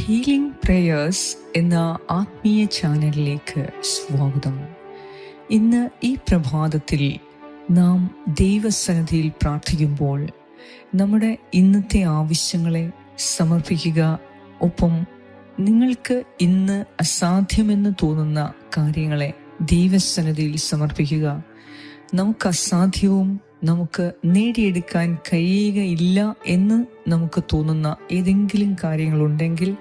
Healing prayers എന്ന ആത്മീയ ചാനലിലേക്ക് സ്വാഗതം. ഇന്ന് ഈ പ്രഭാതത്തിൽ നാം ദൈവസന്നിധിയിൽ പ്രാർത്ഥിക്കുമ്പോൾ നമ്മുടെ ഇന്നത്തെ ആവശ്യങ്ങളെ സമർപ്പിക്കുക ഒപ്പം നിങ്ങൾക്ക് ഇന്ന് അസാധ്യമെന്ന് തോന്നുന്ന കാര്യങ്ങളെ ദൈവസന്നിധിയിൽ സമർപ്പിക്കുക. നമുക്ക് അസാധ്യവും നമുക്ക് നേടിയെടുക്കാൻ കഴിയുകയില്ല എന്ന് നമുക്ക് തോന്നുന്ന ഏതെങ്കിലും കാര്യങ്ങളുണ്ടെങ്കിൽ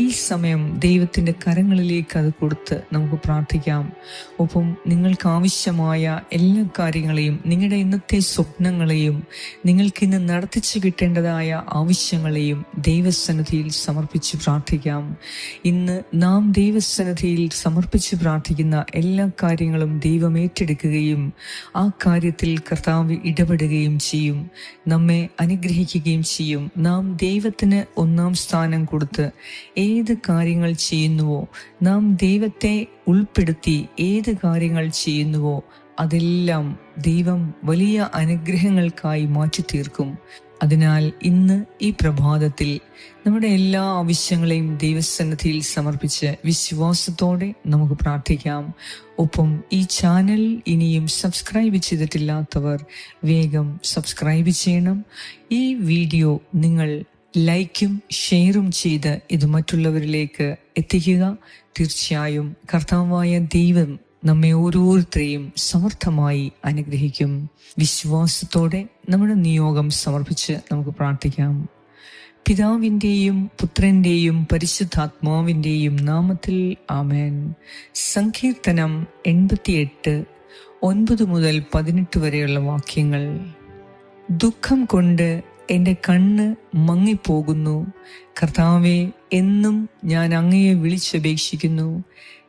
ഈ സമയം ദൈവത്തിന്റെ കരങ്ങളിലേക്ക് അത് കൊടുത്ത് നമുക്ക് പ്രാർത്ഥിക്കാം. ഒപ്പം നിങ്ങൾക്ക് ആവശ്യമായ എല്ലാ കാര്യങ്ങളെയും നിങ്ങളുടെ ഇന്നത്തെ സ്വപ്നങ്ങളെയും നിങ്ങൾക്ക് ഇന്ന് നടത്തിച്ചു കിട്ടേണ്ടതായ ആവശ്യങ്ങളെയും ദൈവസന്നിധിയിൽ സമർപ്പിച്ച് പ്രാർത്ഥിക്കാം. ഇന്ന് നാം ദൈവസന്നിധിയിൽ സമർപ്പിച്ച് പ്രാർത്ഥിക്കുന്ന എല്ലാ കാര്യങ്ങളും ദൈവം ഏറ്റെടുക്കുകയും ആ കാര്യത്തിൽ കർത്താവ് ഇടപെടുകയും ചെയ്യും. നമ്മെ അനുഗ്രഹിക്കുകയും ചെയ്യും. നാം ദൈവത്തിന് ഒന്നാം സ്ഥാനം കൊടുത്ത് ഏത് കാര്യങ്ങൾ ചെയ്യുന്നുവോ നാം ദൈവത്തെ ഉൾപ്പെടുത്തി ഏത് കാര്യങ്ങൾ ചെയ്യുന്നുവോ അതെല്ലാം ദൈവം വലിയ അനുഗ്രഹങ്ങൾക്കായി മാറ്റി തീർക്കും അതിനാൽ ഇന്ന് ഈ പ്രഭാതത്തിൽ നമ്മുടെ എല്ലാ ആവശ്യങ്ങളെയും ദൈവസന്നിധിയിൽ സമർപ്പിച്ച് വിശ്വാസത്തോടെ നമുക്ക് പ്രാർത്ഥിക്കാം. ഒപ്പം ഈ ചാനൽ ഇനിയും സബ്സ്ക്രൈബ് ചെയ്തിട്ടില്ലാത്തവർ വേഗം സബ്സ്ക്രൈബ് ചെയ്യണം. ഈ വീഡിയോ നിങ്ങൾ ലൈക്കും ഷെയറും ചെയ്ത് ഇത് മറ്റുള്ളവരിലേക്ക് എത്തിക്കുക. തീർച്ചയായും കർത്താവായ ദൈവം നമ്മെ ഓരോരുത്തരെയും സമർത്ഥമായി അനുഗ്രഹിക്കും. വിശ്വാസത്തോടെ നമ്മുടെ നിയോഗം സമർപ്പിച്ച് നമുക്ക് പ്രാർത്ഥിക്കാം. പിതാവിന്റെയും പുത്രന്റെയും പരിശുദ്ധാത്മാവിന്റെയും നാമത്തിൽ ആമേൻ. സങ്കീർത്തനം എൺപത്തിയെട്ട് ഒൻപത് മുതൽ പതിനെട്ട് വരെയുള്ള വാക്യങ്ങൾ. ദുഃഖം കൊണ്ട് എന്റെ കണ്ണ് മങ്ങിപ്പോകുന്നു. കർത്താവെ എന്നും ഞാൻ അങ്ങയെ വിളിച്ചപേക്ഷിക്കുന്നു.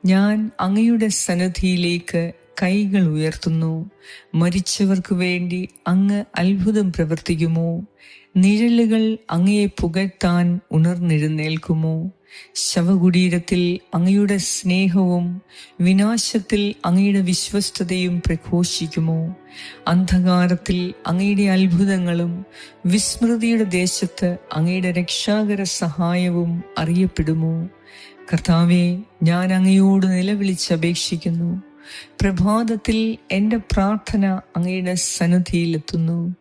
ഞാൻ അങ്ങയുടെ സന്നദ്ധിയിലേക്ക് കൈകൾ ഉയർത്തുന്നു. മരിച്ചവർക്ക് വേണ്ടി അങ്ങ് അത്ഭുതം പ്രവർത്തിക്കുമോ? നിഴലുകൾ അങ്ങയെ പുകഴ്ത്താൻ ഉണർന്നെഴുന്നേൽക്കുമോ? ശവകുടീരത്തിൽ അങ്ങയുടെ സ്നേഹവും വിനാശത്തിൽ അങ്ങയുടെ വിശ്വസ്തതയും പ്രഘോഷിക്കുമോ? അന്ധകാരത്തിൽ അങ്ങയുടെ അത്ഭുതങ്ങളും വിസ്മൃതിയുടെ ദേശത്ത് അങ്ങയുടെ രക്ഷാകര സഹായവും അറിയപ്പെടുമോ? കർത്താവെ ഞാൻ അങ്ങയോട് നിലവിളിച്ചപേക്ഷിക്കുന്നു. പ്രഭാതത്തിൽ എന്റെ പ്രാർത്ഥന അങ്ങയുടെ സന്നദ്ധിയിലെത്തുന്നു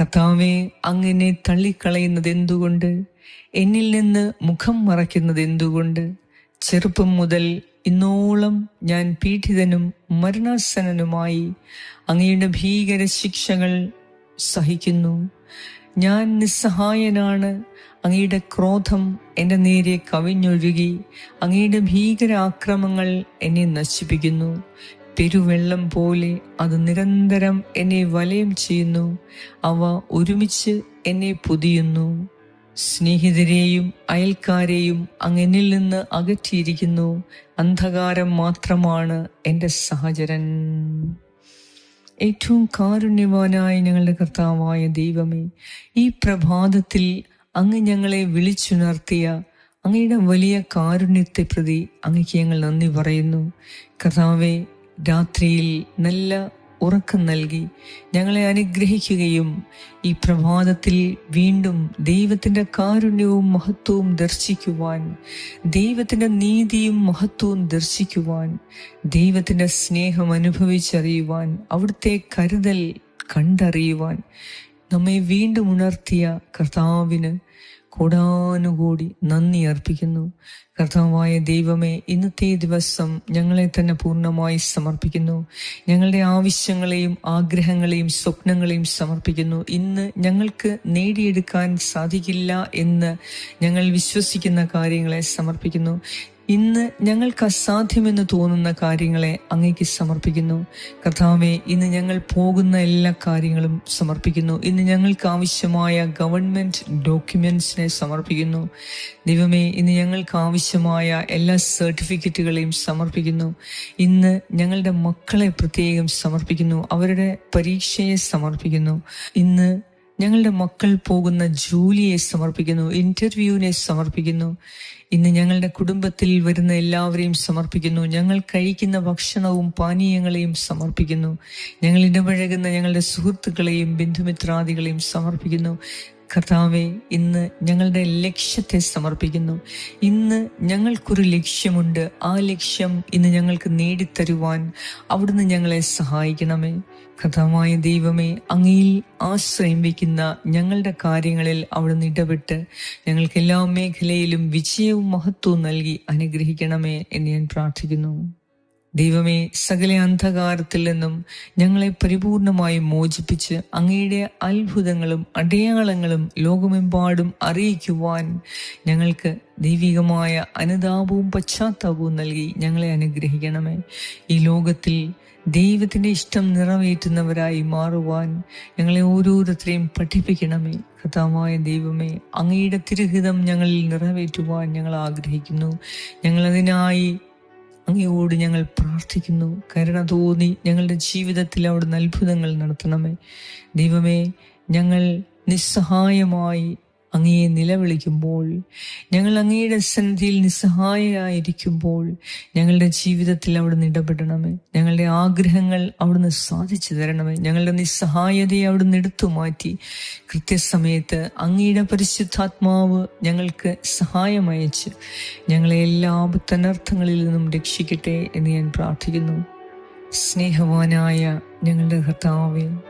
കർത്താവെ അങ്ങനെ തള്ളിക്കളയുന്നത് എന്തുകൊണ്ട്? എന്നിൽ നിന്ന് മുഖം മറയ്ക്കുന്നത് എന്തുകൊണ്ട്? ചെറുപ്പം മുതൽ ഇന്നോളം ഞാൻ പീഡിതനും മരണാസനനുമായി അങ്ങയുടെ ഭീകര ശിക്ഷകൾ സഹിക്കുന്നു. ഞാൻ നിസ്സഹായനാണ്. അങ്ങയുടെ ക്രോധം എന്റെ നേരെ കവിഞ്ഞൊഴുകി. അങ്ങയുടെ ഭീകരാക്രമങ്ങൾ എന്നെ നശിപ്പിക്കുന്നു. പെരുവെള്ളം പോലെ അത് നിരന്തരം എന്നെ വലയം ചെയ്യുന്നു. അവ ഒരുമിച്ച് എന്നെ പൊതിയുന്നു. സ്നേഹിതരെയും അയൽക്കാരെയും അങ്ങനിൽ നിന്ന് അകറ്റിയിരിക്കുന്നു. അന്ധകാരം മാത്രമാണ് എന്റെ സഹചരൻ. ഏറ്റവും കാരുണ്യവാനായ ഞങ്ങളുടെ കർത്താവായ ദൈവമേ ഈ പ്രഭാതത്തിൽ അങ്ങ് ഞങ്ങളെ വിളിച്ചുണർത്തിയ അങ്ങയുടെ വലിയ കാരുണ്യത്തെ പ്രതി അങ്ങയ്ക്ക് ഞങ്ങൾ നന്ദി പറയുന്നു. കർത്താവെ രാത്രിയിൽ നല്ല ഉറക്കം നൽകി ഞങ്ങളെ അനുഗ്രഹിക്കുകയും ഈ പ്രഭാതത്തിൽ വീണ്ടും ദൈവത്തിന്റെ കാരുണ്യവും മഹത്വവും ദർശിക്കുവാൻ ദൈവത്തിന്റെ നീതിയും മഹത്വവും ദർശിക്കുവാൻ ദൈവത്തിന്റെ സ്നേഹം അനുഭവിച്ചറിയുവാൻ അവിടുത്തെ കരുതൽ കണ്ടറിയുവാൻ നമ്മെ വീണ്ടും ഉണർത്തിയ കർത്താവിന് കോടാനുകൂടി നന്ദി അർപ്പിക്കുന്നു. കർത്താവായ ദൈവമേ ഇന്നത്തെ ദിവസം ഞങ്ങളെ തന്നെ പൂർണമായി സമർപ്പിക്കുന്നു. ഞങ്ങളുടെ ആവശ്യങ്ങളെയും ആഗ്രഹങ്ങളെയും സ്വപ്നങ്ങളെയും സമർപ്പിക്കുന്നു. ഇന്ന് ഞങ്ങൾക്ക് നേടിയെടുക്കാൻ സാധിക്കില്ല എന്ന് ഞങ്ങൾ വിശ്വസിക്കുന്ന കാര്യങ്ങളെ സമർപ്പിക്കുന്നു. ഇന്ന് ഞങ്ങൾക്ക് അസാധ്യമെന്ന് തോന്നുന്ന കാര്യങ്ങളെ അങ്ങേക്ക് സമർപ്പിക്കുന്നു. കർത്താവെ ഇന്ന് ഞങ്ങൾ പോകുന്ന എല്ലാ കാര്യങ്ങളും സമർപ്പിക്കുന്നു. ഇന്ന് ഞങ്ങൾക്ക് ആവശ്യമായ ഗവൺമെന്റ് ഡോക്യുമെന്റ്സിനെ സമർപ്പിക്കുന്നു. ദൈവമേ ഇന്ന് ഞങ്ങൾക്ക് ആവശ്യമായ എല്ലാ സർട്ടിഫിക്കറ്റുകളെയും സമർപ്പിക്കുന്നു. ഇന്ന് ഞങ്ങളുടെ മക്കളെ പ്രത്യേകം സമർപ്പിക്കുന്നു. അവരുടെ പരീക്ഷയെ സമർപ്പിക്കുന്നു. ഇന്ന് ഞങ്ങളുടെ മക്കൾ പോകുന്ന ജോലിയെ സമർപ്പിക്കുന്നു ഇന്റർവ്യൂവിനെ സമർപ്പിക്കുന്നു. ഇന്ന് ഞങ്ങളുടെ കുടുംബത്തിൽ വരുന്ന എല്ലാവരെയും സമർപ്പിക്കുന്നു. ഞങ്ങൾ കഴിക്കുന്ന ഭക്ഷണവും പാനീയങ്ങളെയും സമർപ്പിക്കുന്നു. ഞങ്ങൾ ഇടപഴകുന്ന ഞങ്ങളുടെ സുഹൃത്തുക്കളെയും ബന്ധുമിത്രാദികളെയും സമർപ്പിക്കുന്നു. കർത്താവെ ഇന്ന് ഞങ്ങളുടെ ലക്ഷ്യത്തെ സമർപ്പിക്കുന്നു. ഇന്ന് ഞങ്ങൾക്കൊരു ലക്ഷ്യമുണ്ട്. ആ ലക്ഷ്യം ഇന്ന് ഞങ്ങൾക്ക് നേടിത്തരുവാൻ അവിടുന്ന് ഞങ്ങളെ സഹായിക്കണമേ. കഥാമായ ദൈവമേ അങ്ങയിൽ ആശ്രയം വയ്ക്കുന്ന ഞങ്ങളുടെ കാര്യങ്ങളിൽ അവിടുന്ന് ഇടപെട്ട് ഞങ്ങൾക്ക് എല്ലാ മേഖലയിലും വിജയവും മഹത്വവും നൽകി അനുഗ്രഹിക്കണമേ എന്ന് ഞാൻ പ്രാർത്ഥിക്കുന്നു. ദൈവമേ സകല അന്ധകാരത്തിൽ നിന്നും ഞങ്ങളെ പരിപൂർണമായി മോചിപ്പിച്ച് അങ്ങയുടെ അത്ഭുതങ്ങളും അടയാളങ്ങളും ലോകമെമ്പാടും അറിയിക്കുവാൻ ഞങ്ങൾക്ക് ദൈവികമായ അനുതാപവും പശ്ചാത്താപവും നൽകി ഞങ്ങളെ അനുഗ്രഹിക്കണമേ. ഈ ലോകത്തിൽ ദൈവത്തിന്റെ ഇഷ്ടം നിറവേറ്റുന്നവരായി മാറുവാൻ ഞങ്ങളെ ഓരോരുത്തരെയും പഠിപ്പിക്കണമേ. കഥാമായ ദൈവമേ അങ്ങയുടെ തിരുഹിതം ഞങ്ങളിൽ നിറവേറ്റുവാൻ ഞങ്ങൾ ആഗ്രഹിക്കുന്നു. ഞങ്ങളതിനായി അങ്ങയോട് ഞങ്ങൾ പ്രാർത്ഥിക്കുന്നു. കരുണ തോന്നി ഞങ്ങളുടെ ജീവിതത്തിൽ അവിടുന്ന് അത്ഭുതങ്ങൾ നടത്തണമേ. ദൈവമേ ഞങ്ങൾ നിസ്സഹായമായി അങ്ങയെ നിലവിളിക്കുമ്പോൾ ഞങ്ങൾ അങ്ങയുടെ സന്നിധിയിൽ നിസ്സഹായരായിരിക്കുമ്പോൾ ഞങ്ങളുടെ ജീവിതത്തിൽ അവിടുന്ന് ഇടപെടണമേ. ഞങ്ങളുടെ ആഗ്രഹങ്ങൾ അവിടുന്ന് സാധിച്ചു തരണമേ. ഞങ്ങളുടെ നിസ്സഹായതയെ അവിടുന്ന് എടുത്തു മാറ്റി. കൃത്യസമയത്ത് അങ്ങയുടെ പരിശുദ്ധാത്മാവ് ഞങ്ങൾക്ക് സഹായമയച്ച് ഞങ്ങളെ എല്ലാ ആപത്തനർത്ഥങ്ങളിൽ നിന്നും രക്ഷിക്കട്ടെ എന്ന് ഞാൻ പ്രാർത്ഥിക്കുന്നു. സ്നേഹവാനായ ഞങ്ങളുടെ കർത്താവേ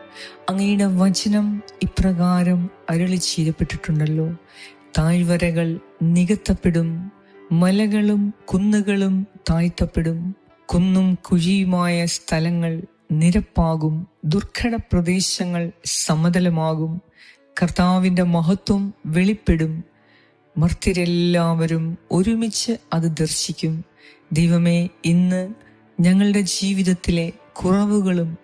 അങ്ങയുടെ വചനം ഇപ്രകാരം അരുളി ചെയ്യപ്പെട്ടിട്ടുണ്ടല്ലോ. താഴ്വരകൾ നികത്തപ്പെടും മലകളും കുന്നുകളും താഴ്ത്തപ്പെടും കുന്നും കുഴിയുമായ സ്ഥലങ്ങൾ നിരപ്പാകും ദുർഘട പ്രദേശങ്ങൾ സമതലമാകും കർത്താവിന്റെ മഹത്വം വെളിപ്പെടും. മർത്യരെല്ലാവരും ഒരുമിച്ച് അത് ദർശിക്കും. ദൈവമേ ഇന്ന് ഞങ്ങളുടെ ജീവിതത്തിലെ കുറവുകളും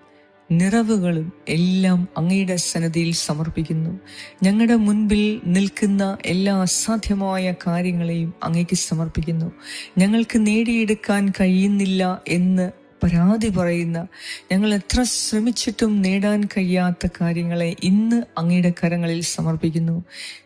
നിറവുകളും എല്ലാം അങ്ങയുടെ സന്നദ്ധിയിൽ സമർപ്പിക്കുന്നു. ഞങ്ങളുടെ മുൻപിൽ നിൽക്കുന്ന എല്ലാ അസാധ്യമായ കാര്യങ്ങളെയും അങ്ങേക്ക് സമർപ്പിക്കുന്നു. ഞങ്ങൾക്ക് നേടിയെടുക്കാൻ കഴിയുന്നില്ല എന്ന് പരാതി പറയുന്ന ഞങ്ങൾ എത്ര ശ്രമിച്ചിട്ടും നേടാൻ കഴിയാത്ത കാര്യങ്ങളെ ഇന്ന് അങ്ങയുടെ കരങ്ങളിൽ സമർപ്പിക്കുന്നു.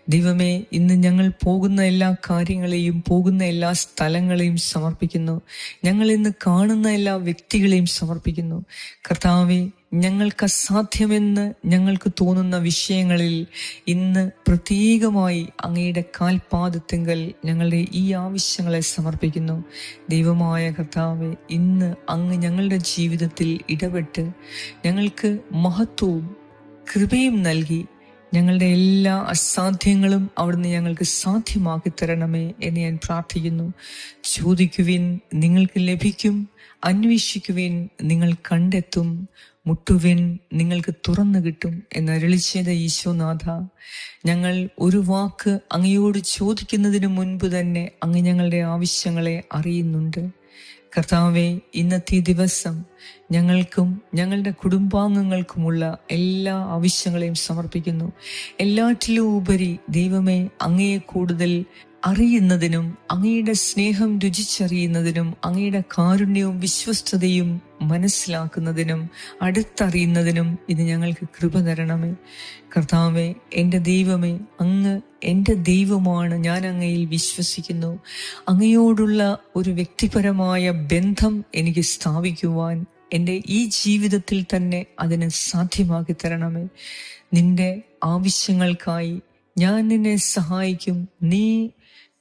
ദൈവമേ ഇന്ന് ഞങ്ങൾ പോകുന്ന എല്ലാ കാര്യങ്ങളെയും പോകുന്ന എല്ലാ സ്ഥലങ്ങളെയും സമർപ്പിക്കുന്നു. ഞങ്ങൾ ഇന്ന് കാണുന്ന എല്ലാ വ്യക്തികളെയും സമർപ്പിക്കുന്നു. കർത്താവെ ഞങ്ങൾക്ക് അസാധ്യമെന്ന് ഞങ്ങൾക്ക് തോന്നുന്ന വിഷയങ്ങളിൽ ഇന്ന് പ്രത്യേകമായി അങ്ങയുടെ കാൽപാദത്തിങ്കൽ ഞങ്ങളുടെ ഈ ആവശ്യങ്ങളെ സമർപ്പിക്കുന്നു. ദൈവമായ കർത്താവെ ഇന്ന് അങ്ങ് ഞങ്ങളുടെ ജീവിതത്തിൽ ഇടപെട്ട് ഞങ്ങൾക്ക് മഹത്വവും കൃപയും നൽകി ഞങ്ങളുടെ എല്ലാ അസാധ്യങ്ങളും അവിടുന്ന് ഞങ്ങൾക്ക് സാധ്യമാക്കി തരണമേ എന്ന് ഞാൻ പ്രാർത്ഥിക്കുന്നു. ചോദിക്കുവിൻ നിങ്ങൾക്ക് ലഭിക്കും അന്വേഷിക്കുവിൻ നിങ്ങൾ കണ്ടെത്തും. മുട്ടുവിൻ നിങ്ങൾക്ക് തുറന്നു കിട്ടും എന്ന് അരളിച്ചത് ഈശോനാഥ. ഞങ്ങൾ ഒരു വാക്ക് അങ്ങയോട് ചോദിക്കുന്നതിന് മുൻപ് തന്നെ അങ്ങ് ഞങ്ങളുടെ ആവശ്യങ്ങളെ അറിയുന്നുണ്ട്. കർത്താവെ ഇന്നത്തെ ദിവസം ഞങ്ങൾക്കും ഞങ്ങളുടെ കുടുംബാംഗങ്ങൾക്കുമുള്ള എല്ലാ ആവശ്യങ്ങളെയും സമർപ്പിക്കുന്നു. എല്ലാറ്റിലും ഉപരി ദൈവമേ അങ്ങയെ കൂടുതൽ അറിയുന്നതിനും അങ്ങയുടെ സ്നേഹം രുചിച്ചറിയുന്നതിനും അങ്ങയുടെ കാരുണ്യവും വിശ്വസ്തതയും മനസ്സിലാക്കുന്നതിനും അടുത്തറിയുന്നതിനും ഇത് ഞങ്ങൾക്ക് കൃപ തരണമേ. കർത്താവേ എന്റെ ദൈവമേ അങ്ങ് എന്റെ ദൈവമാണ് ഞാൻ അങ്ങയിൽ വിശ്വസിക്കുന്നു. അങ്ങയോടുള്ള ഒരു വ്യക്തിപരമായ ബന്ധം എനിക്ക് സ്ഥാപിക്കുവാൻ എന്റെ ഈ ജീവിതത്തിൽ തന്നെ അതിന് സാധ്യമാക്കി തരണമേ. നിന്റെ ആവശ്യങ്ങൾക്കായി ഞാൻ നിന്നെ സഹായിക്കും. നീ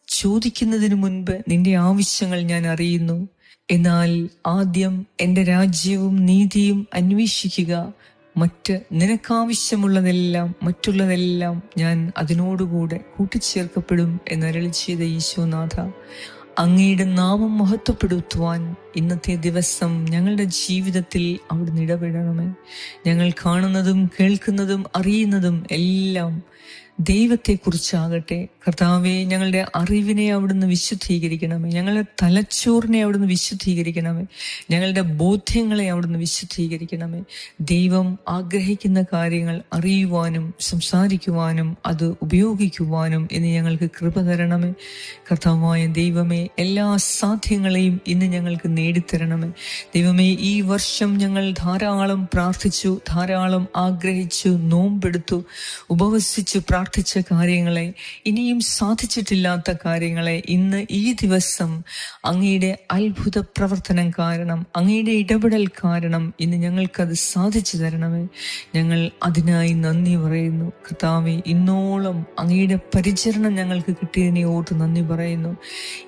ചോദിക്കുന്നതിന് മുൻപ് നിന്റെ ആവശ്യങ്ങൾ ഞാൻ അറിയുന്നു. എന്നാൽ ആദ്യം എന്റെ രാജ്യവും നീതിയും അന്വേഷിക്കുക. മറ്റ് നിനക്കാവശ്യമുള്ളതെല്ലാം മറ്റുള്ളതെല്ലാം ഞാൻ അതിനോടുകൂടെ കൂട്ടിച്ചേർക്കപ്പെടും എന്നരളി ചെയ്ത ഈശോനാഥ. അങ്ങയുടെ നാമം മഹത്വപ്പെടുത്തുവാൻ ഇന്നത്തെ ദിവസം ഞങ്ങളുടെ ജീവിതത്തിൽ അവിടുന്ന് ഇടപെടണമേ. ഞങ്ങൾ കാണുന്നതും കേൾക്കുന്നതും അറിയുന്നതും എല്ലാം ദൈവത്തെക്കുറിച്ചാകട്ടെ കർത്താവെ ഞങ്ങളുടെ അറിവിനെ അവിടുന്ന് വിശുദ്ധീകരിക്കണമേ. ഞങ്ങളുടെ തലച്ചോറിനെ അവിടുന്ന് വിശുദ്ധീകരിക്കണമേ. ഞങ്ങളുടെ ബോധ്യങ്ങളെ അവിടുന്ന് വിശുദ്ധീകരിക്കണമേ. ദൈവം ആഗ്രഹിക്കുന്ന കാര്യങ്ങൾ അറിയുവാനും സംസാരിക്കുവാനും അത് ഉപയോഗിക്കുവാനും എന്ന് ഞങ്ങൾക്ക് കൃപ തരണമേ. കർത്താവായ ദൈവമേ എല്ലാ സാധ്യങ്ങളെയും ഇന്ന് ഞങ്ങൾക്ക് നേടിത്തരണമേ. ദൈവമേ ഈ വർഷം ഞങ്ങൾ ധാരാളം പ്രാർത്ഥിച്ചു ധാരാളം ആഗ്രഹിച്ചു നോമ്പെടുത്തു ഉപവസിച്ചു പ്രാർത്ഥിച്ചു. പ്രാർത്ഥിച്ച കാര്യങ്ങളെ ഇനിയും സാധിച്ചിട്ടില്ലാത്ത കാര്യങ്ങളെ ഇന്ന് ഈ ദിവസം അങ്ങയുടെ അത്ഭുത പ്രവർത്തനം കാരണം അങ്ങയുടെ ഇടപെടൽ കാരണം ഇന്ന് ഞങ്ങൾക്കത് സാധിച്ചു തരണമേ. ഞങ്ങൾ അതിനായി നന്ദി പറയുന്നു. കർത്താവെ ഇന്നോളം അങ്ങയുടെ പരിചരണം ഞങ്ങൾക്ക് കിട്ടിയതിനെ ഓർത്ത് നന്ദി പറയുന്നു.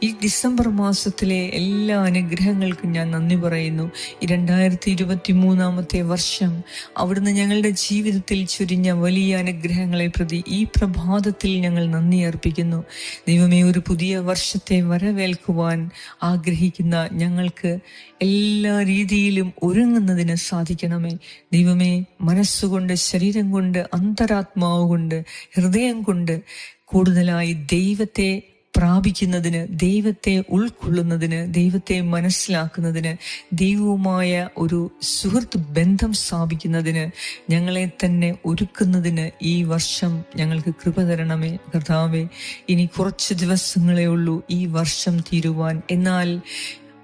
ഈ ഡിസംബർ മാസത്തിലെ എല്ലാ അനുഗ്രഹങ്ങൾക്കും ഞാൻ നന്ദി പറയുന്നു. ഈ രണ്ടായിരത്തി ഇരുപത്തി മൂന്നാമത്തെ വർഷം അവിടുന്ന് ഞങ്ങളുടെ ജീവിതത്തിൽ ചുരിഞ്ഞ വലിയ അനുഗ്രഹങ്ങളെ പ്രതി ഈ പ്രഭാതത്തിൽ ഞങ്ങൾ നന്ദി അർപ്പിക്കുന്നു. ദൈവമേ ഒരു പുതിയ വർഷത്തെ വരവേൽക്കുവാൻ ആഗ്രഹിക്കുന്ന ഞങ്ങൾക്ക് എല്ലാ രീതിയിലും ഒരുങ്ങുന്നതിന് സാധിക്കണമേ. ദൈവമേ മനസ്സുകൊണ്ട് ശരീരം കൊണ്ട് അന്തരാത്മാവ് കൊണ്ട് ഹൃദയം കൊണ്ട് കൂടുതലായി ദൈവത്തെ പ്രാപിക്കുന്നതിന് ദൈവത്തെ ഉൾക്കൊള്ളുന്നതിന് ദൈവത്തെ മനസ്സിലാക്കുന്നതിന് ദൈവവുമായ ഒരു സുഹൃത്ത് ബന്ധം സ്ഥാപിക്കുന്നതിന് ഞങ്ങളെ തന്നെ ഒരുക്കുന്നതിന് ഈ വർഷം ഞങ്ങൾക്ക് കൃപ തരണമേ കർത്താവേ. ഇനി കുറച്ച് ദിവസങ്ങളേ ഉള്ളൂ ഈ വർഷം തീരുവാൻ. എന്നാൽ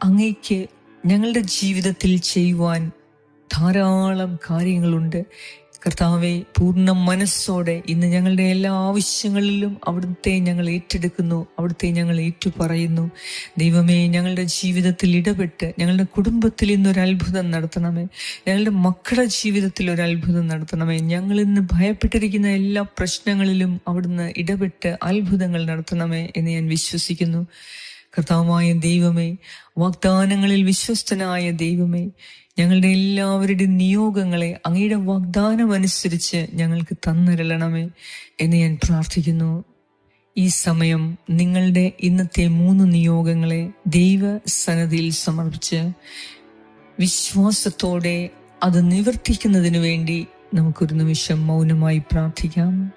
അങ്ങയ്ക്ക് ഞങ്ങളുടെ ജീവിതത്തിൽ ചെയ്യുവാൻ ധാരാളം കാര്യങ്ങളുണ്ട്. കർത്താവെ പൂർണ മനസ്സോടെ ഇന്ന് ഞങ്ങളുടെ എല്ലാ ആവശ്യങ്ങളിലും അവിടുത്തെ ഞങ്ങൾ ഏറ്റെടുക്കുന്നു അവിടുത്തെ ഞങ്ങൾ ഏറ്റുപറയുന്നു. ദൈവമേ ഞങ്ങളുടെ ജീവിതത്തിൽ ഇടപെട്ട് ഞങ്ങളുടെ കുടുംബത്തിൽ ഇന്നൊരു അത്ഭുതം നടത്തണമേ. ഞങ്ങളുടെ മക്കളുടെ ജീവിതത്തിൽ ഒരു അത്ഭുതം നടത്തണമേ. ഞങ്ങൾ ഇന്ന് ഭയപ്പെട്ടിരിക്കുന്ന എല്ലാ പ്രശ്നങ്ങളിലും അവിടുന്ന് ഇടപെട്ട് അത്ഭുതങ്ങൾ നടത്തണമേ എന്ന് ഞാൻ വിശ്വസിക്കുന്നു. കർത്താവായ ദൈവമേ വാഗ്ദാനങ്ങളിൽ വിശ്വസ്തനായ ദൈവമേ ഞങ്ങളുടെ എല്ലാവരുടെയും നിയോഗങ്ങളെ അങ്ങയുടെ വാഗ്ദാനം അനുസരിച്ച് ഞങ്ങൾക്ക് തന്നിരളണമേ എന്ന് ഞാൻ പ്രാർത്ഥിക്കുന്നു. ഈ സമയം നിങ്ങളുടെ ഇന്നത്തെ മൂന്ന് നിയോഗങ്ങളെ ദൈവ സന്നദ്ധിയിൽ സമർപ്പിച്ച് വിശ്വാസത്തോടെ അത് നിവർത്തിക്കുന്നതിന് വേണ്ടി നമുക്കൊരു നിമിഷം മൗനമായി പ്രാർത്ഥിക്കാം.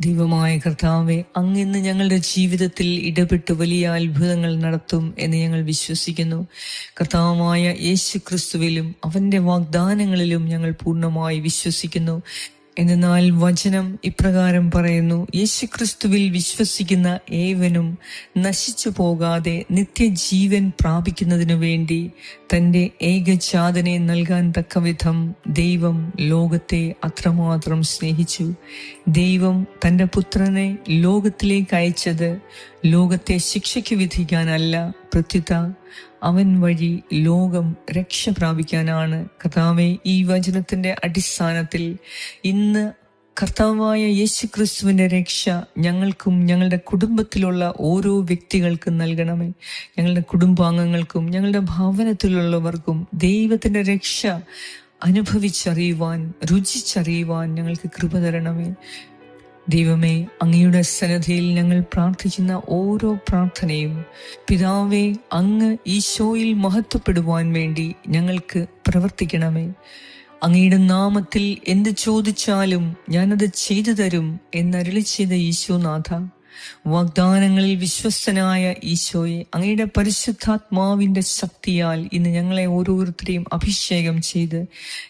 ദൈവമായ കർത്താവെ അങ്ങിന്ന് ഞങ്ങളുടെ ജീവിതത്തിൽ ഇടപെട്ട് വലിയ അത്ഭുതങ്ങൾ നടത്തും എന്ന് ഞങ്ങൾ വിശ്വസിക്കുന്നു. കർത്താവായ യേശു ക്രിസ്തുവിലും അവന്റെ വാഗ്ദാനങ്ങളിലും ഞങ്ങൾ പൂർണമായി വിശ്വസിക്കുന്നു. എന്നാൽ വചനം ഇപ്രകാരം പറയുന്നു യേശുക്രിസ്തുവിൽ വിശ്വസിക്കുന്ന ഏവനും നശിച്ചു പോകാതെ നിത്യജീവൻ പ്രാപിക്കുന്നതിനു വേണ്ടി തന്റെ ഏകജാതനെ നൽകാൻ തക്കവിധം ദൈവം ലോകത്തെ അത്രമാത്രം സ്നേഹിച്ചു. ദൈവം തന്റെ പുത്രനെ ലോകത്തിലേക്ക് അയച്ചത് ലോകത്തെ ശിക്ഷയ്ക്ക് വിധിക്കാനല്ല പ്രത്യുത അവൻ വഴി ലോകം രക്ഷ പ്രാപിക്കാനാണ്. കർത്താവെ ഈ വചനത്തിന്റെ അടിസ്ഥാനത്തിൽ ഇന്ന് കർത്താവായ യേശു ക്രിസ്തുവിന്റെ രക്ഷ ഞങ്ങൾക്കും ഞങ്ങളുടെ കുടുംബത്തിലുള്ള ഓരോ വ്യക്തികൾക്കും നൽകണമേ. ഞങ്ങളുടെ കുടുംബാംഗങ്ങൾക്കും ഞങ്ങളുടെ ഭവനത്തിലുള്ളവർക്കും ദൈവത്തിന്റെ രക്ഷ അനുഭവിച്ചറിയുവാൻ രുചിച്ചറിയുവാൻ ഞങ്ങൾക്ക് കൃപ തരണമേ. ദൈവമേ അങ്ങയുടെ സന്നദ്ധയിൽ ഞങ്ങൾ പ്രാർത്ഥിക്കുന്ന ഓരോ പ്രാർത്ഥനയും പിതാവേ അങ്ങ് ഈശോയിൽ മഹത്വപ്പെടുവാൻ വേണ്ടി ഞങ്ങൾക്ക് പ്രവർത്തിക്കണമേ. അങ്ങയുടെ നാമത്തിൽ എന്ത് ചോദിച്ചാലും ഞാനത് ചെയ്തു തരും എന്നരുളി ചെയ്ത ഈശോനാഥ. വാഗ്ദാനങ്ങളിൽ വിശ്വസ്തനായ ഈശോയെ അങ്ങയുടെ പരിശുദ്ധാത്മാവിന്റെ ശക്തിയാൽ ഇന്ന് ഞങ്ങളെ ഓരോരുത്തരെയും അഭിഷേകം ചെയ്ത്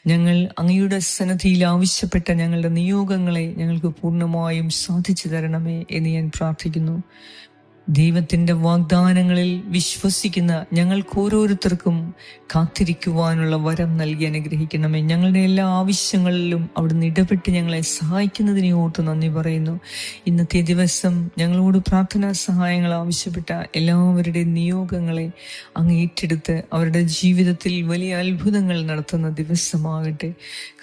ഞങ്ങൾ അങ്ങയുടെ സന്നദ്ധിയിൽ ആവശ്യപ്പെട്ട ഞങ്ങളുടെ നിയോഗങ്ങളെ ഞങ്ങൾക്ക് പൂർണമായും സാധിച്ചു തരണമേ എന്ന് ഞാൻ പ്രാർത്ഥിക്കുന്നു. ദൈവത്തിന്റെ വാഗ്ദാനങ്ങളിൽ വിശ്വസിക്കുന്ന ഞങ്ങൾക്ക് ഓരോരുത്തർക്കും കാത്തിരിക്കുവാനുള്ള വരം നൽകി അനുഗ്രഹിക്കണമേ. ഞങ്ങളുടെ എല്ലാ ആവശ്യങ്ങളിലും അവിടുന്ന് ഇടപെട്ട് ഞങ്ങളെ സഹായിക്കുന്നതിനെ ഓർത്ത് നന്ദി പറയുന്നു. ഇന്നത്തെ ദിവസം ഞങ്ങളോട് പ്രാർത്ഥനാ സഹായങ്ങൾ ആവശ്യപ്പെട്ട എല്ലാവരുടെ നിയോഗങ്ങളെ അങ്ങ് ഏറ്റെടുത്ത് അവരുടെ ജീവിതത്തിൽ വലിയ അത്ഭുതങ്ങൾ നടത്തുന്ന ദിവസമാകട്ടെ.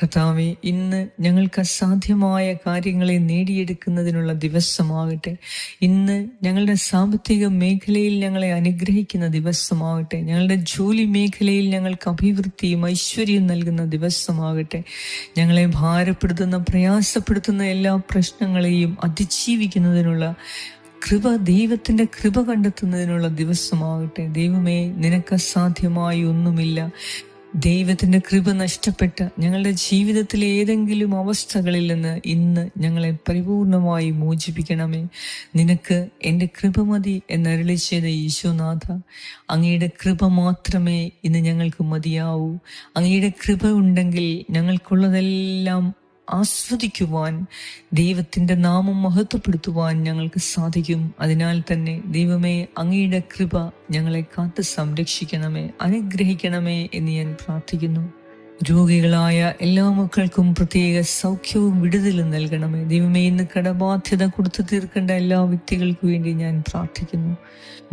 കർത്താവെ ഇന്ന് ഞങ്ങൾക്ക് അസാധ്യമായ കാര്യങ്ങളെ നേടിയെടുക്കുന്നതിനുള്ള ദിവസമാകട്ടെ. ഇന്ന് ഞങ്ങളുടെ സാമ്പത്തിക മേഖലയിൽ ഞങ്ങളെ അനുഗ്രഹിക്കുന്ന ദിവസമാകട്ടെ. ഞങ്ങളുടെ ജോലി മേഖലയിൽ ഞങ്ങൾക്ക് അഭിവൃദ്ധിയും ഐശ്വര്യവും നൽകുന്ന ദിവസമാകട്ടെ. ഞങ്ങളെ ഭാരപ്പെടുത്തുന്ന പ്രയാസപ്പെടുത്തുന്ന എല്ലാ പ്രശ്നങ്ങളെയും അതിജീവിക്കുന്നതിനുള്ള കൃപ ദൈവത്തിന്റെ കൃപ കണ്ടെത്തുന്നതിനുള്ള ദിവസമാകട്ടെ. ദൈവമേ നിനക്ക് അസാധ്യമായി ഒന്നുമില്ല. ദൈവത്തിന്റെ കൃപ നഷ്ടപ്പെട്ട ഞങ്ങളുടെ ജീവിതത്തിലെ ഏതെങ്കിലും അവസ്ഥകളിൽ നിന്ന് ഇന്ന് ഞങ്ങളെ പരിപൂർണമായി മോചിപ്പിക്കണമേ. നിനക്ക് എന്റെ കൃപ മതി എന്നരളി ചെയ്ത ഈശോനാഥ. അങ്ങയുടെ കൃപ മാത്രമേ ഇന്ന് ഞങ്ങൾക്ക് മതിയാവൂ. അങ്ങയുടെ കൃപ ഉണ്ടെങ്കിൽ ഞങ്ങൾക്കുള്ളതെല്ലാം ആസ്വദിക്കുവാൻ ദൈവത്തിന്റെ നാമം മഹത്വപ്പെടുത്തുവാൻ ഞങ്ങൾക്ക് സാധിക്കും. അതിനാൽ തന്നെ ദൈവമേ അങ്ങയുടെ കൃപ ഞങ്ങളെ കാത്ത് സംരക്ഷിക്കണമേ അനുഗ്രഹിക്കണമേ എന്ന് ഞാൻ പ്രാർത്ഥിക്കുന്നു. രോഗികളായ എല്ലാ മക്കൾക്കും പ്രത്യേക സൗഖ്യവും വിടുതലും നൽകണമേ. ദൈവമേ ഇന്ന് കടബാധ്യത കൊടുത്തു തീർക്കേണ്ട എല്ലാ വ്യക്തികൾക്കു വേണ്ടി ഞാൻ പ്രാർത്ഥിക്കുന്നു.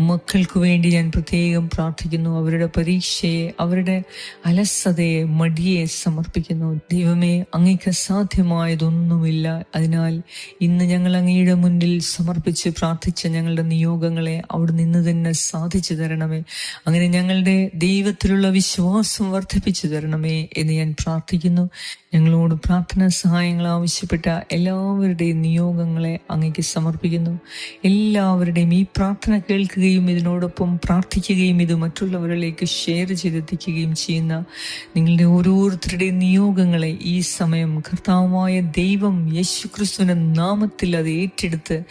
മക്കൾക്കു വേണ്ടി ഞാൻ പ്രത്യേകം പ്രാർത്ഥിക്കുന്നു. അവരുടെ പരീക്ഷയെ അവരുടെ അലസതയെ മടിയെ സമർപ്പിക്കുന്നു. ദൈവമേ അങ്ങയ്ക്ക് സാധ്യമായതൊന്നുമില്ല. അതിനാൽ ഇന്ന് ഞങ്ങൾ അങ്ങയുടെ മുന്നിൽ സമർപ്പിച്ച് പ്രാർത്ഥിച്ച ഞങ്ങളുടെ നിയോഗങ്ങളെ അവിടെ നിന്ന് തന്നെ സാധിച്ചു തരണമേ. അങ്ങനെ ഞങ്ങളുടെ ദൈവത്തിലുള്ള വിശ്വാസം വർദ്ധിപ്പിച്ചു തരണമേ. എന്ന് ഞാൻ പ്രാർത്ഥിക്കുന്നു. ഞങ്ങളോട് പ്രാർത്ഥന സഹായങ്ങൾ ആവശ്യപ്പെട്ട എല്ലാവരുടെയും നിയോഗങ്ങളെ അങ്ങേക്ക് സമർപ്പിക്കുന്നു. എല്ലാവരുടെയും ഈ പ്രാർത്ഥന കേൾക്കുകയും ഇതിനോടൊപ്പം പ്രാർത്ഥിക്കുകയും ഇത് മറ്റുള്ളവരിലേക്ക് ഷെയർ ചെയ്തെത്തിക്കുകയും ചെയ്യുന്ന നിങ്ങളുടെ ഓരോരുത്തരുടെയും നിയോഗങ്ങളെ ഈ സമയം കർത്താവായ ദൈവം യേശുക്രിസ്തുവിന്റെ നാമത്തിൽ അത് ഏറ്റെടുത്ത്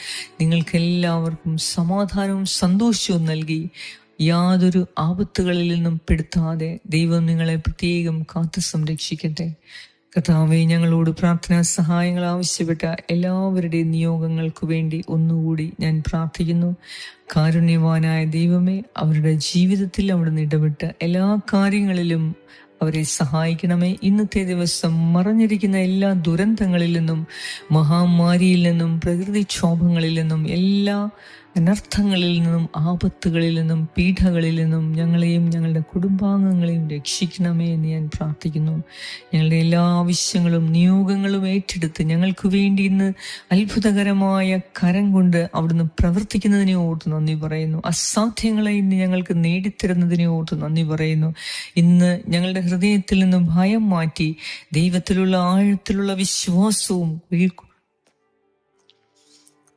നിങ്ങൾക്ക് എല്ലാവർക്കും സമാധാനവും സന്തോഷവും നൽകി. യാതൊരു ആപത്തുകളിൽ നിന്നും പെടുത്താതെ ദൈവം നിങ്ങളെ പ്രത്യേകം കാത്തു സംരക്ഷിക്കട്ടെ. കർത്താവെ ഞങ്ങളോട് പ്രാർത്ഥനാ സഹായങ്ങൾ ആവശ്യപ്പെട്ട എല്ലാവരുടെയും നിയോഗങ്ങൾക്ക് വേണ്ടി ഒന്നുകൂടി ഞാൻ പ്രാർത്ഥിക്കുന്നു. കാരുണ്യവാനായ ദൈവമേ അവരുടെ ജീവിതത്തിൽ അവിടുന്ന് ഇടപെട്ട് എല്ലാ കാര്യങ്ങളിലും അവരെ സഹായിക്കണമേ. ഇന്നത്തെ ദിവസം മറഞ്ഞിരിക്കുന്ന എല്ലാ ദുരന്തങ്ങളിൽ നിന്നും മഹാമാരിയിൽ നിന്നും പ്രകൃതിക്ഷോഭങ്ങളിൽ നിന്നും എല്ലാ അനർത്ഥങ്ങളിൽ നിന്നും ആപത്തുകളിൽ നിന്നും പീഠകളിൽ നിന്നും ഞങ്ങളെയും ഞങ്ങളുടെ കുടുംബാംഗങ്ങളെയും രക്ഷിക്കണമേ എന്ന് ഞാൻ പ്രാർത്ഥിക്കുന്നു. ഞങ്ങളുടെ എല്ലാ ആവശ്യങ്ങളും നിയോഗങ്ങളും ഏറ്റെടുത്ത് ഞങ്ങൾക്ക് വേണ്ടി ഇന്ന് അത്ഭുതകരമായ കരം കൊണ്ട് അവിടുന്ന് പ്രവർത്തിക്കുന്നതിനെ ഓർത്ത് നന്ദി പറയുന്നു. അസാധ്യങ്ങളെ ഇന്ന് ഞങ്ങൾക്ക് നേടിത്തരുന്നതിനെ ഓർത്ത് നന്ദി പറയുന്നു. ഇന്ന് ഞങ്ങളുടെ ഹൃദയത്തിൽ നിന്നും ഭയം മാറ്റി ദൈവത്തിലുള്ള ആഴത്തിലുള്ള വിശ്വാസവും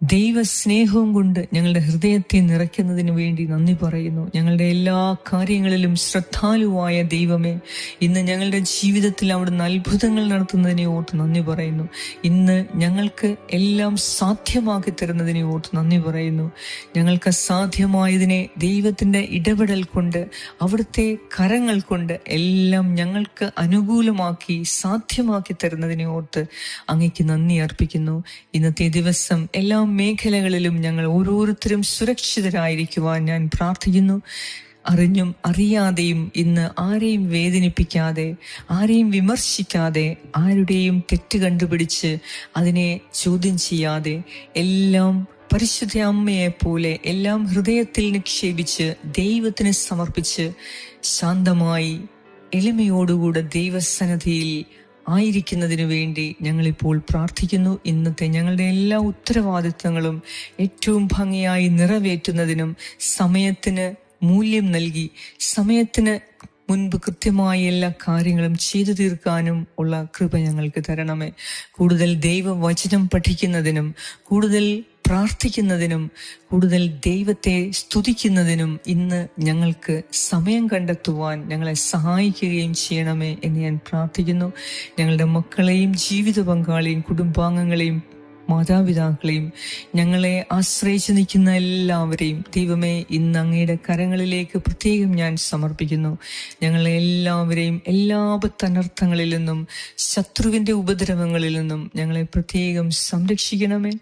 ദൈവസ്നേഹവും കൊണ്ട് ഞങ്ങളുടെ ഹൃദയത്തെ നിറയ്ക്കുന്നതിന് വേണ്ടി നന്ദി പറയുന്നു. ഞങ്ങളുടെ എല്ലാ കാര്യങ്ങളിലും ശ്രദ്ധാലുവായ ദൈവമേ ഇന്ന് ഞങ്ങളുടെ ജീവിതത്തിൽ അവിടുന്ന് അത്ഭുതങ്ങൾ നടത്തുന്നതിനെ ഓർത്ത് നന്ദി പറയുന്നു. ഇന്ന് ഞങ്ങൾക്ക് എല്ലാം സാധ്യമാക്കി തരുന്നതിനെ ഓർത്ത് നന്ദി പറയുന്നു. ഞങ്ങൾക്ക് സാധ്യമായതിനെ ദൈവത്തിന്റെ ഇടപെടൽ കൊണ്ട് അവിടുത്തെ കരങ്ങൾ കൊണ്ട് എല്ലാം ഞങ്ങൾക്ക് അനുകൂലമാക്കി സാധ്യമാക്കി തരുന്നതിനെ ഓർത്ത് അങ്ങയ്ക്ക് നന്ദി അർപ്പിക്കുന്നു. ഇന്നത്തെ ദിവസം എല്ലാ മേഖലകളിലും ഞങ്ങൾ ഓരോരുത്തരും സുരക്ഷിതരായിരിക്കുവാൻ ഞാൻ പ്രാർത്ഥിക്കുന്നു. അറിഞ്ഞും അറിയാതെയും ഇന്ന് ആരെയും വേദനിപ്പിക്കാതെ ആരെയും വിമർശിക്കാതെ ആരുടെയും തെറ്റ് കണ്ടുപിടിച്ച് അതിനെ ചോദ്യം ചെയ്യാതെ എല്ലാം പരിശുദ്ധ അമ്മയെ പോലെ എല്ലാം ഹൃദയത്തിൽ നിക്ഷേപിച്ച് ദൈവത്തിന് സമർപ്പിച്ച് ശാന്തമായി എളിമയോടുകൂടെ ദൈവസന്നധിയിൽ ആയിരിക്കുന്നതിനു വേണ്ടി ഞങ്ങളിപ്പോൾ പ്രാർത്ഥിക്കുന്നു. ഇന്നത്തെ ഞങ്ങളുടെ എല്ലാ ഉത്തരവാദിത്തങ്ങളും ഏറ്റവും ഭംഗിയായി നിറവേറ്റുന്നതിനും സമയത്തിന് മൂല്യം നൽകി സമയത്തിന് മുൻപ് കൃത്യമായി എല്ലാ കാര്യങ്ങളും ചെയ്തു തീർക്കാനും ഉള്ള കൃപ ഞങ്ങൾക്ക് തരണമേ. കൂടുതൽ ദൈവവചനം പഠിക്കുന്നതിനും കൂടുതൽ പ്രാർത്ഥിക്കുന്നതിനും കൂടുതൽ ദൈവത്തെ സ്തുതിക്കുന്നതിനും ഇന്ന് ഞങ്ങൾക്ക് സമയം കണ്ടെത്തുവാൻ ഞങ്ങളെ സഹായിക്കുകയും ചെയ്യണമേ എന്ന് ഞാൻ പ്രാർത്ഥിക്കുന്നു. ഞങ്ങളുടെ മക്കളെയും ജീവിത പങ്കാളിയും കുടുംബാംഗങ്ങളെയും മാതാപിതാക്കളെയും ഞങ്ങളെ ആശ്രയിച്ചു നിൽക്കുന്ന എല്ലാവരെയും ദൈവമേ ഇന്ന് അങ്ങയുടെ കരങ്ങളിലേക്ക് പ്രത്യേകം ഞാൻ സമർപ്പിക്കുന്നു. ഞങ്ങളെ എല്ലാവരെയും എല്ലാ നിന്നും ശത്രുവിന്റെ ഉപദ്രവങ്ങളിൽ നിന്നും ഞങ്ങളെ പ്രത്യേകം സംരക്ഷിക്കണമേ.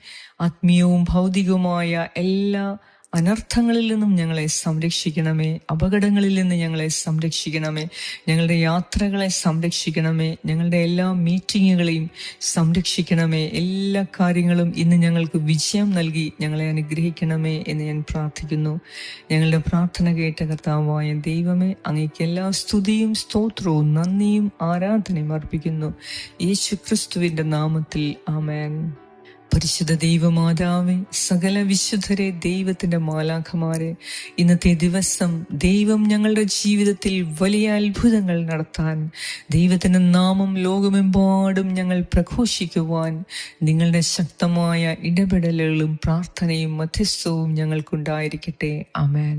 ആത്മീയവും ഭൗതികവുമായ എല്ലാ അനർത്ഥങ്ങളിൽ നിന്നും ഞങ്ങളെ സംരക്ഷിക്കണമേ അപകടങ്ങളിൽ നിന്ന് ഞങ്ങളെ സംരക്ഷിക്കണമേ ഞങ്ങളുടെ യാത്രകളെ സംരക്ഷിക്കണമേ ഞങ്ങളുടെ എല്ലാ മീറ്റിങ്ങുകളെയും സംരക്ഷിക്കണമേ എല്ലാ കാര്യങ്ങളും ഇന്ന് ഞങ്ങൾക്ക് വിജയം നൽകി ഞങ്ങളെ അനുഗ്രഹിക്കണമേ എന്ന് ഞാൻ പ്രാർത്ഥിക്കുന്നു. ഞങ്ങളുടെ പ്രാർത്ഥന കേട്ട കർത്താവായ ദൈവമേ അങ്ങേക്ക് എല്ലാ സ്തുതിയും സ്തോത്രവും നന്ദിയും ആരാധനയും അർപ്പിക്കുന്നു. യേശു ക്രിസ്തുവിന്റെ നാമത്തിൽ ആമേൻ. പരിശുദ്ധ ദൈവമാതാവേ സകല വിശുദ്ധരെ ദൈവത്തിന്റെ മാലാഖമാരെ ഇന്നത്തെ ദിവസം ദൈവം ഞങ്ങളുടെ ജീവിതത്തിൽ വലിയ അത്ഭുതങ്ങൾ നടത്താൻ ദൈവത്തിന്റെ നാമം ലോകമെമ്പാടും ഞങ്ങൾ പ്രഘോഷിക്കുവാൻ നിങ്ങളുടെ ശക്തമായ ഇടപെടലുകളും പ്രാർത്ഥനയും മധ്യസ്ഥവും ഞങ്ങൾക്കുണ്ടായിരിക്കട്ടെ. അമേൻ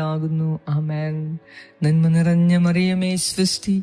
അങ്ങയുടേതാകുന്നു ആമേൻ. നന്മ നിറഞ്ഞ മറിയമേ സൃഷ്ടി.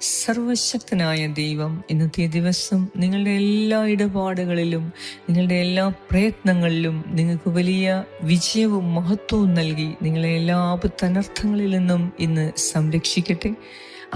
സർവശക്തനായ ദൈവം ഇന്നത്തെ ദിവസം നിങ്ങളുടെ എല്ലാ ഇടപാടുകളിലും നിങ്ങളുടെ എല്ലാ പ്രയത്നങ്ങളിലും നിങ്ങൾക്ക് വലിയ വിജയവും മഹത്വവും നൽകി നിങ്ങളെ എല്ലാ ആപത്തനർത്ഥങ്ങളിൽ നിന്നും ഇന്ന് സംരക്ഷിക്കട്ടെ.